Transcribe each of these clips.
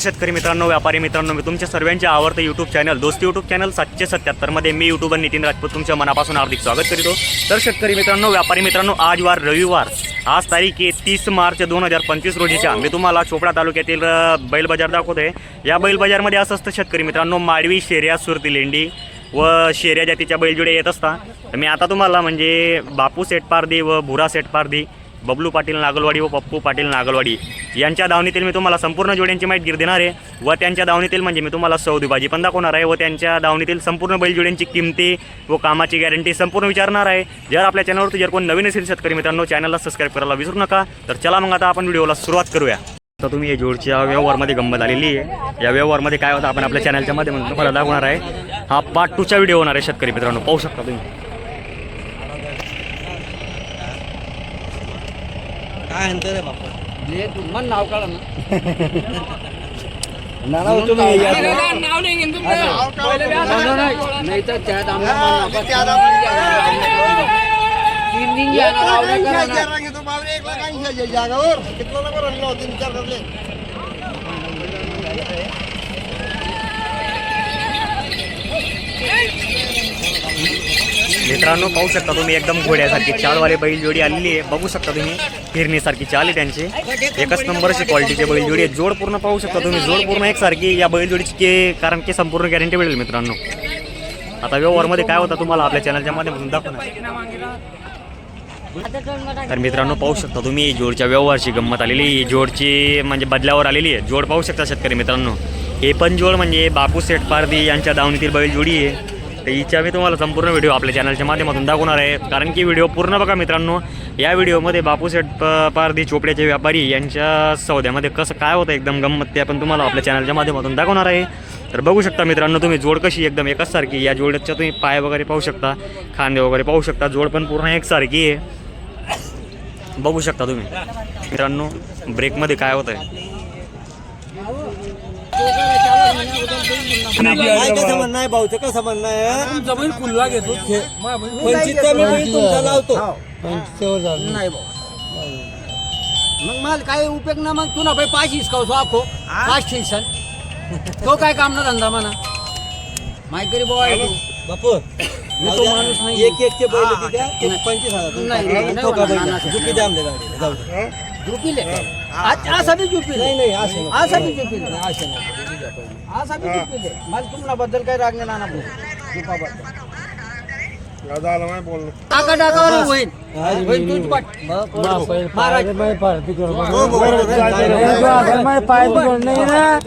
शेतकरी मित्रांनो व्यापारी मित्रांनो मी तुमच्या सर्वांचे आवडतं YouTube channel Dosti YouTube channel सातशे सत्याहत्तरमध्ये मी यूट्यूबर नितीन राजपूत तुमच्या मनापासून हार्दिक स्वागत करीतो. तर शेतकरी मित्रांनो व्यापारी मित्रांनो आज वार रविवार आज तारीख आहे तीस मार्च दोन हजार पंचवीस रोजीच्या. मी तुम्हाला चोपडा तालुक्यातील बैल बाजार दाखवतोय. या बैल बाजारमध्ये असं असतं शेतकरी मित्रांनो माडवी शेर्या सुरती लेंडी व शेऱ्या जातीच्या बैलजोड्या येत असता तर मी आता तुम्हाला म्हणजे बापू सेटपारदी व भुरा सेटपारदी बबलू पाटील नागलवाडी व पप्पू पाटील नागलवाडी यांच्या दावणीतील मी तुम्हाला संपूर्ण जोड्यांची माहिती देणार आहे. व त्यांच्या धावणीतील म्हणजे मी तुम्हाला सौदी भाजी पण दाखवणार आहे. व त्यांच्या दावणीतील संपूर्ण बैलजोड्यांची किमती व कामाची गॅरंटी संपूर्ण विचारणार आहे. जर आपल्या चॅनलवरती जर कोण नवीन असेल शेतकरी मित्रांनो चॅनलला सबस्क्राईब करायला विसरू नका. तर चला मग आता आपण व्हिडिओला सुरुवात करूया. तर तुम्ही या जोडच्या व्यवहारमध्ये गंमत आलेली आहे. या व्यवहारमध्ये काय होतं आपण आपल्या चॅनलच्या माध्यमातून तुम्हाला दाखवणार आहे. हा पार्ट टूचा व्हिडिओ होणार आहे शेतकरी मित्रांनो. पाहू शकता तुम्ही. काय म्हणतो रे बापा. जे मन नाव काढा ना. नाना तुम्ही या. नाव नाही घेऊन नाही तर त्यात आम्हाला तीन दिन करा ना. मित्रांनो पाहू शकता तुम्ही एकदम घोड्यासारखी चालवाले बैलजोडी आलेली आहे. बघू शकता तुम्ही फिरणीसारखी चाल आहे त्यांची. एकच नंबरची क्वालिटीची बैलजोडी आहे. जोड पूर्ण पाहू शकता तुम्ही. जोड पूर्ण एकसारखी या बैलजोडीची के कारण की संपूर्ण गॅरंटी मिळेल मित्रांनो. आता व्यवहारमध्ये काय होतं तुम्हाला आपल्या चॅनलच्या माध्यमातून दाखवणार तर मित्रांनो पाहू शकता तुम्ही जोडच्या व्यवहारची गंमत आलेली जोडची म्हणजे बदल्यावर आलेली आहे. जोड पाहू शकता शेतकरी मित्रांनो. हे पण जोड म्हणजे बापू सेठ पारदी यांच्या दावणीतील बैलजोडी आहे. तर हिच्या मी तुम्हाला संपूर्ण व्हिडिओ आपल्या चॅनलच्या माध्यमातून दाखवणार आहे. कारण की व्हिडिओ पूर्ण बघा मित्रांनो. या व्हिडिओमध्ये बापूसेठ पारधी पारदी चोपड्याचे व्यापारी यांच्या सौद्यामध्ये कसं काय होतं एकदम गंमत ते आपण तुम्हाला आपल्या चॅनलच्या माध्यमातून दाखवणार आहे. तर बघू शकता मित्रांनो तुम्ही जोड कशी एकदम एकचसारखी या जोडच्या तुम्ही पाय वगैरे पाहू शकता खांदे वगैरे पाहू शकता जोड पण पूर्ण एकसारखी आहे. बघू शकता तुम्ही. मित्रांनो ब्रेकमध्ये काय होत आहे काय कसं म्हणणं आहे भाऊचं कसं म्हणणं आहे? जमीन खुल्ला घेतो पंचितचा मी तुमचा लावतो. नाही भाऊ. मग मला काय उपयोग ना मग? तू ना भाई पाच हिसकावतो आखो. पाच स्टेशन तो काय काम ना धंदा म्हणा? माहिती बुवा आहे तू. बापू मी तो माणूस नाही. एक एकचे बैल तिथे एक पंचवीस हजार नाही, ठोका होणार, बैल. नाना. झुकी द्या आमच्या गाडीला. जाऊ दे. झुपिले आज असा बी झुपिले नाही नाही असं नको. असा बी झुपिले नाही, असं नको. असा बी झुपिले मला तुम्हाला बद्दल काही राग नाही नाना भाऊ. झुपाबद्दल टाका टाकावर होईल होईल तूच पाठ महाराज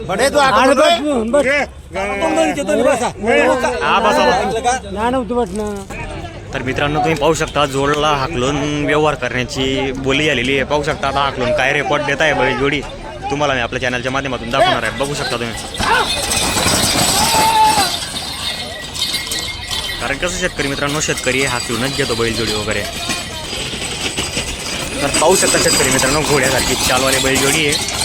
बडे तू तर मित्रांनो तुम्ही पाहू शकता जोडला हाकलून व्यवहार करण्याची बोली आलेली आहे. पाहू शकता आता हाकलून काय रेकॉर्ड देत आहे जोडी. तुम्हाला मी आपल्या चॅनलच्या माध्यमातून दाखवणार आहे. बघू शकता तुम्ही. कारण कसं शेतकरी मित्रांनो शेतकरी हाकलूनच घेतो बैलजोडी वगैरे. तर पाहू शकता शेतकरी मित्रांनो घोड्यासारखी चालवाले बैलजोडी आहे.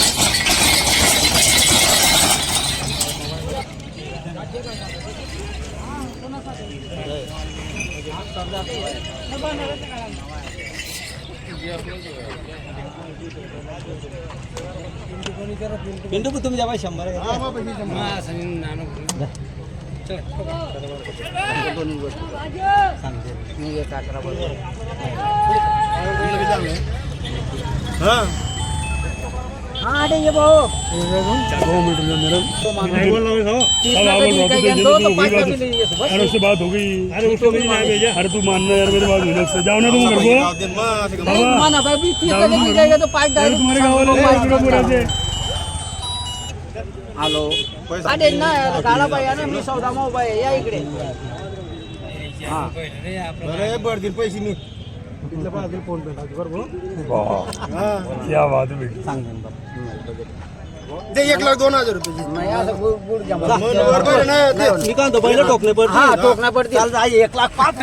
पिंटू भाऊ, तुमच्या बाई शंभर आहे. हा अरे ये भाऊ घेतो तो पाच लाख की ये बस. अरे उससे बात हो गई अरे उसको नहीं ना भेजा अरे तू मानना यार मेरी बात होने से जाओ ना तुम घर को जाऊ दे, मग. हॅलो अरे ना गाडा बाई आहे ना मी सौदा माऊ बाई आहे. या इकडे बरं, बरं, पैसे मी फोन पे लावतो, बरं भाऊ? हा. क्या बात है बेटी दे एक लाख दोन हजार रुपये नाही असं गुड गुड घ्या मला. बरं, नाही, दे. मी काय म्हणतो. हा जा, एक लाख पाच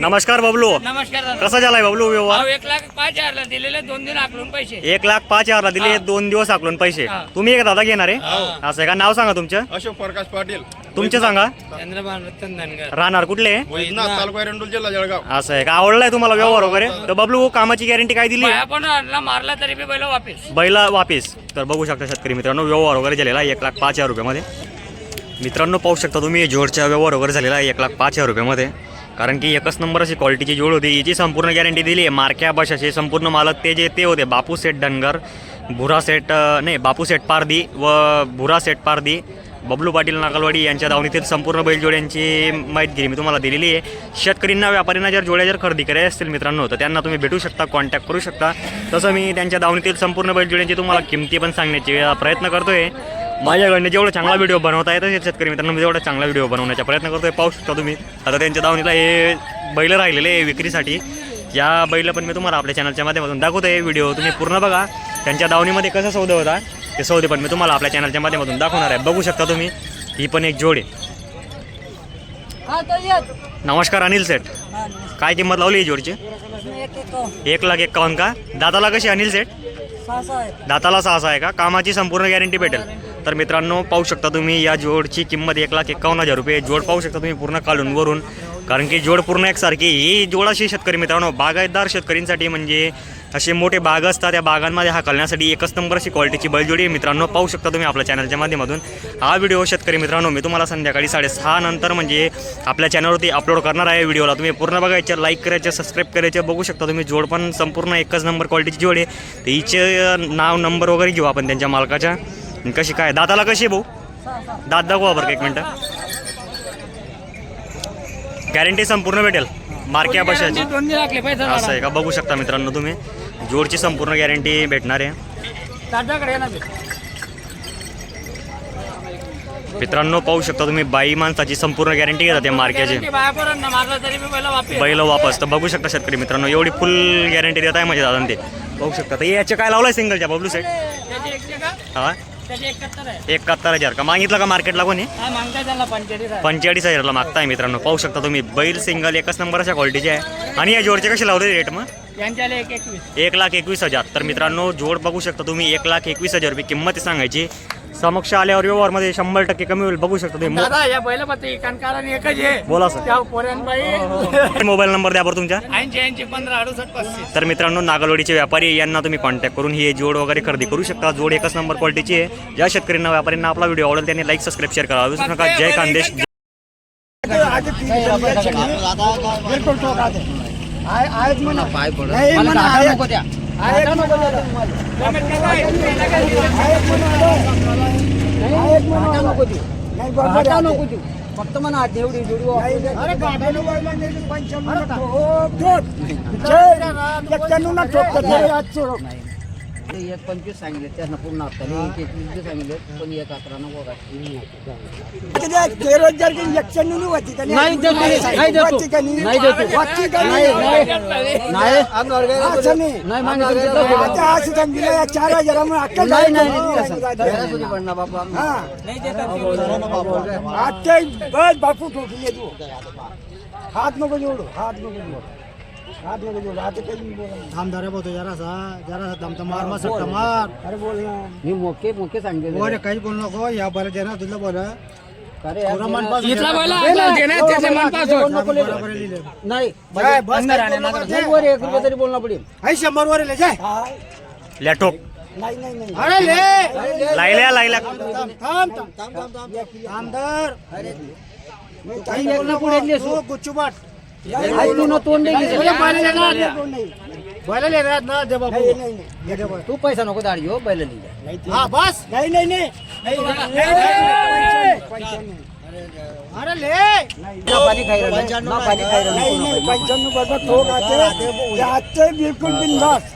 नमस्कार बबलू. नमस्कार दादा. कसा झालाय बबलू व्यवहार? एक लाख पाच हजारला दिलेले दोन दिन आकडून पैसे. एक लाख पाच हजारला दिले दोन दिवस आकलून पैसे. हा. तुम्ही एक दादा घेणार आहे? असं आहे का? नाव सांगा तुमचं. अशोक प्रकाश पाटील. तुमचे सांगा. चंद्रभान रतन धनगर राहणार कुठले? वैजनाथ तालुका एरंडोल जिल्हा जळगाव. असं आहे का? आवडलाय तुम्हाला व्यवहार वगैरे? तर बबलू कामाची गॅरंटी काय दिली? बाया पण आणला मारला तरी बी बैल वापिस. बैला वापिस. तर बघू शकता शेतकरी मित्रांनो व्यवहार वगैरे झालेला आहे एक लाख पाच हजार रुपयामध्ये. मित्रांनो पाहू शकता तुम्ही जोडच्या व्यवहार वगैरे झालेला आहे एक लाख पाच हजार रुपयामध्ये. कारण की एकच नंबर अशी क्वालिटीची जोड होती याची संपूर्ण गॅरंटी दिली आहे. मार्क्या बशाचे संपूर्ण मालक ते जे ते होते. बापू सेठ धनगर भुरा सेठ नाही बापू सेठ पारदी व भुरा सेठ पारदी बबलू पाटील नागलवाडी यांच्या दावणीतील संपूर्ण बैलजोड्यांची माहिती मी तुम्हाला दिलेली आहे. शेतकरींना व्यापाऱ्यांना जर जोड्या जर खरेदी करायच्या असतील मित्रांनो तर त्यांना तुम्ही भेटू शकता कॉन्टॅक्ट करू शकता. तसं मी त्यांच्या दावणीतील संपूर्ण बैलजोड्यांची तुम्हाला किमती पण सांगण्याची अं, प्रयत्न करतोय. माझ्याकडनं जेवढा चांगला व्हिडिओ बनवता येतं शेतकरी मित्रांनो मी जेवढा चांगला व्हिडिओ बनवण्याचा प्रयत्न करतोय. पाहू शकता तुम्ही. आता त्यांच्या दावणीला हे बैल राहिलेले आहे विक्रीसाठी. या बैल पण मी तुम्हाला आपल्या चॅनलच्या माध्यमातून दाखवतोय. व्हिडिओ तुम्ही पूर्ण बघा. त्यांच्या दावणीमध्ये कसं सौदे होता ते सौदे पण मी तुम्हाला आपल्या चॅनलच्या माध्यमातून दाखवणार आहे. बघू शकता तुम्ही ही पण एक जोड. आहे हा नमस्कार अनिल सेठ. काय किंमत लावली ही जोडची? एक लाख एक्कावन्न का? दादाला कशी अनिल सेठ? दाताला सहा आहे का? कामाची संपूर्ण गॅरंटी भेटेल. तर मित्रांनो पाहू शकता तुम्ही या जोडची किंमत एक लाख एक्कावन्न हजार रुपये. जोड पाहू शकता तुम्ही पूर्ण काढून वरून. कारण की जोड पूर्ण एकसारखी ही जोडाशी शेतकरी मित्रांनो बागायतदार शेतकरींसाठी म्हणजे असे मोठे बाग असतात त्या बागांमध्ये हा करण्यासाठी एकच नंबर अशी क्वालिटीची बैलजोडी आहे. मित्रांनो पाहू शकता तुम्ही आपल्या चॅनलच्या माध्यमातून. हा व्हिडिओ शेतकरी मित्रांनो मी तुम्हाला संध्याकाळी साडेसहा नंतर म्हणजे आपल्या चॅनलवरती अपलोड करणार आहे. व्हिडिओला तुम्ही पूर्ण बघायचं लाईक करायचं सबस्क्राईब करायचं. बघू शकता तुम्ही जोड पण संपूर्ण एकच नंबर क्वालिटीची जोड आहे. तर हिचे नाव नंबर वगैरे घेऊ आपण त्यांच्या मालकाच्या. आणि कशी काय? दाताला कशी भाऊ? दात दाखवा बरं का एक मिनटं. गॅरंटी संपूर्ण भेटेल. मार्क्या बशाची. असं आहे का? बघू शकता मित्रांनो तुम्ही. जोडची संपूर्ण गॅरंटी भेटणार आहे. ये. मित्रांनो पाहू शकता तुम्ही बाई माणसाची संपूर्ण गॅरंटी घेतात त्या मार्क्याची बैल वापिस. तर बघू शकता शेतकरी मित्रांनो एवढी फुल गॅरंटी देत आहे म्हणजे दादा ते. बघू शकता. तर याचे काय लावलाय सिंगलच्या बबलू सेट का? हा? एकाहत्तर हजार. का मागितलं का मार्केटला कोणी? पंचेचाळीस हजारला मागताय मित्रांनो. पाहू शकता तुम्ही बैल सिंगल एकच नंबरच्या क्वालिटीचे आहे. आणि या जोडचे कसे लावले रेट मग? एक लाख एकवीस हजार. तर मित्रांनो जोड बघू शकता तुम्ही एक लाख एकवीस हजार रुपये किंमत सांगायची. समक्ष आल्यावर व्यवहारमध्ये शंभर टक्के कमी होईल. बघू शकता तुम्ही. दादा या बैल एकच आहे. सर. त्या पोऱ्यांबाई. मोबाईल नंबर द्या बरं तुमच्या ऐंशी ऐंशी पंधरा अडुसष्ट पस्तीस. तर मित्रांनो नागलवाडीचे व्यापारी यांना तुम्ही कॉन्टॅक्ट करून ही जोड वगैरे खरेदी करू शकता. जोड एकच नंबर क्वालिटीची आहे. ज्या शेतकऱ्यांना व्यापाऱ्यांना आपला व्हिडिओ आवडेल त्यांनी लाईक सबस्क्राईब शेअर करा. विसरू नका जय खानदेश बिलकुल तो का दे. आय आयच म्हणा. पाय पडत. नाही, मला म्हणा, डाटा आहे. नको द्या आयच नको दादा. आयच म्हणा, आयच म्हणा. डाटा नको देऊ नाही, बरोबर डाटा हो, सोडव. एक पंचवीस सांगितले त्यांना पूर्ण हप्त्याने एक एकवीस बी सांगितले पण एक चार हजारामुळे अक्कल पडणार बस बापू हात नको जोडू हात नको जोडू. थांब बोलतो जरासा जरासा दमता मार मग सट्टा मार अरे बोल ना मी मोके मोके बोल काही बोल नको या बरं देणार तुला बोल अरे यार, पुरा मन पास इथला बैल आपल्याला देण्यात त्याचे मन पास होत. बरोबर लिहिले नाही काय, बस बंद काय राहणार बोलू ना नको. नाही, वर एक रुपये तरी बोलणं पडेल आई शंभर वर लिहिले जाय हा. लॅटोप नाही नाही नाही अरे ले लायल्या लायल्या थांब थांब थांब थांब थांब धर मी काही काही एक ना पुढे येतली तू गुच्चूबाट आई तू ना तोंड. बोलू ना दे बाबू. तू पैसा नको दाढी हो बैल हा बस नाही नाही नाही पंच्याण्णव. अरे ले पाणी खाई पाणी खाई बिलकुल बिनधास्त.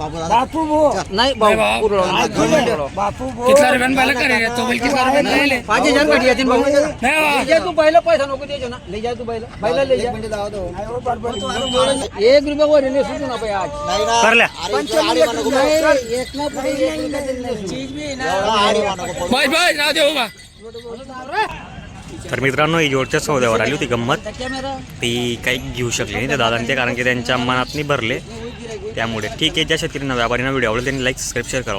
बापू भो नाही भाऊ पुरवलं. बापू भो कितला रुपयानं बैल करे तो बैल कितला रुपयानं दिले? पाच हजार गाडी येतील भाऊ. नाही बा. ले जा तू पहिला पैसा नको द्यायचो ना ले जा तू पहिला. पहिला ले जा. नाही बरोबर एक रुपया वर सुटू ना आज. करल्या एक ना. तरी राहू दे उभा. मित्रांनो ही जोडच्या सौद्यावर आली होती गंमत. ती काही घेऊ शकली नाही त्या दादांचे कारण की त्यांच्या मनात नाही भरले. त्यामुळे ठीक आहे ज्या शेतकऱ्यांना व्यापाऱ्यांना व्हिडिओ आवडले त्यांनी लाईक सबस्क्राईब शेअर करा